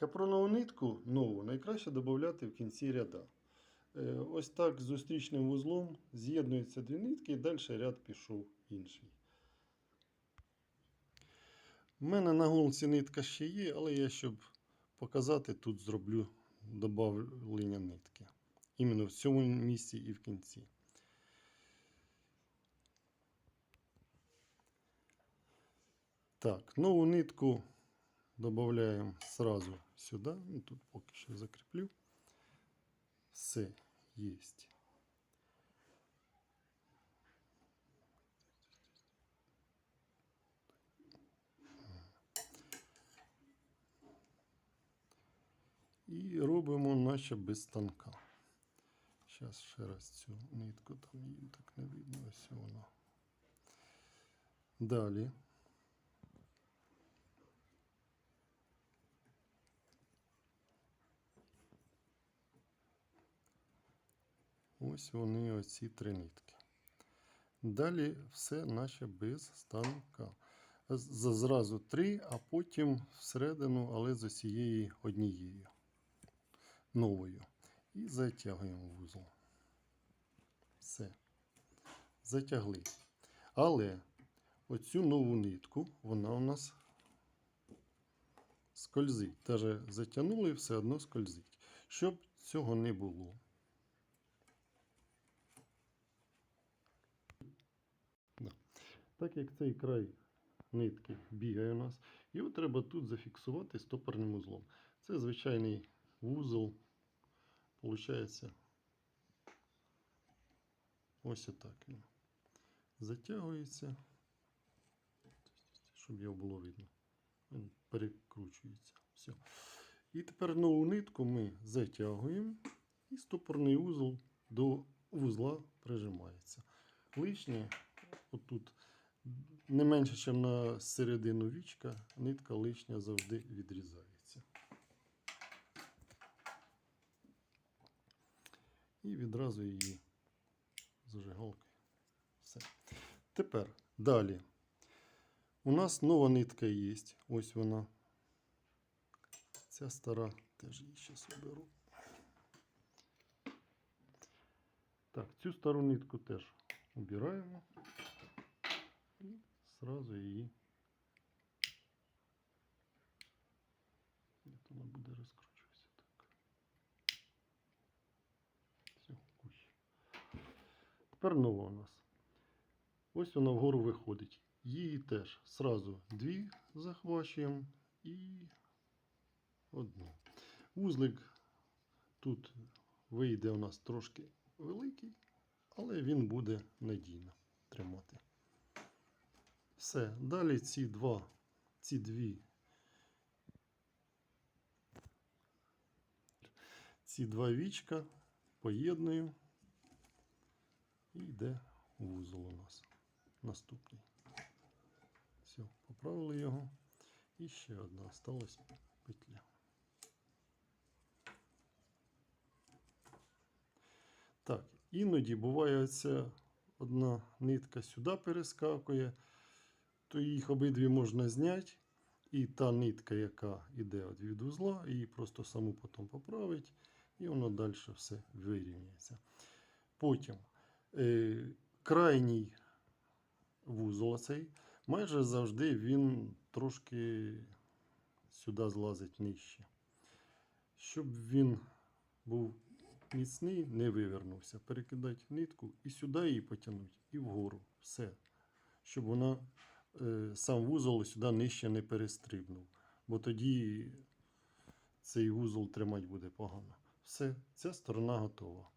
Капронову нитку нову найкраще додати в кінці ряда. Е, Ось так з зустрічним вузлом з'єднуються дві нитки і далі ряд пішов інший. У мене на голці нитка ще є, але я, щоб показати, тут зроблю додавлення нитки. Іменно в цьому місці і в кінці. Так, нову нитку додаємо сразу сюди. Ну, тут поки що закріплю. Все є. І робимо наче без станка. Зараз ще раз цю нитку, там її так не видно, ось вона. Далі. Ось вони, оці три нитки. Далі все наче без станка. Зразу три, а потім всередину, але з усієї однією новою. І затягуємо вузол. Все. Затягли. Але оцю нову нитку, вона у нас скользить. Даже затягнули, все одно скользить. Щоб цього не було. Так як цей край нитки бігає у нас, його треба тут зафіксувати стопорним узлом. Це звичайний вузол. Получається ось отак він. Затягується, щоб його було видно. Він перекручується. Все. І тепер нову нитку ми затягуємо, і стопорний узол до вузла прижимається. Лишнє отут не менше, ніж на середину вічка, нитка лишня завжди відрізається. І відразу її зажигалкою. Все. Тепер далі. У нас нова нитка є. Ось вона. Ця стара теж її зараз оберу. Так, цю стару нитку теж убираємо. І сразу її. Вона буде розкручуватися так. Все, кущ. Тепер нова у нас. Ось вона вгору виходить. Її теж сразу дві захвачуємо і одну. Вузлик тут вийде у нас трошки великий, але він буде надійно тримати. Все. Далі ці два, ці дві. Ці два вічка поєдную і йде вузол у нас наступний. Все, поправили його. І ще одна осталась петля. Так, іноді буває оця одна нитка сюди перескакує, то їх обидві можна зняти. І та нитка, яка йде від вузла, її просто саму потім поправить, і воно далі все вирівняється. Потім е, крайній вузол цей, майже завжди він трошки сюди злазить нижче. Щоб він був міцний, не вивернувся. Перекидати нитку і сюди її потягнути, і вгору. Все. Щоб вона сам вузол сюди нижче не перестрибнув. Бо тоді цей вузол тримати буде погано. Все, ця сторона готова.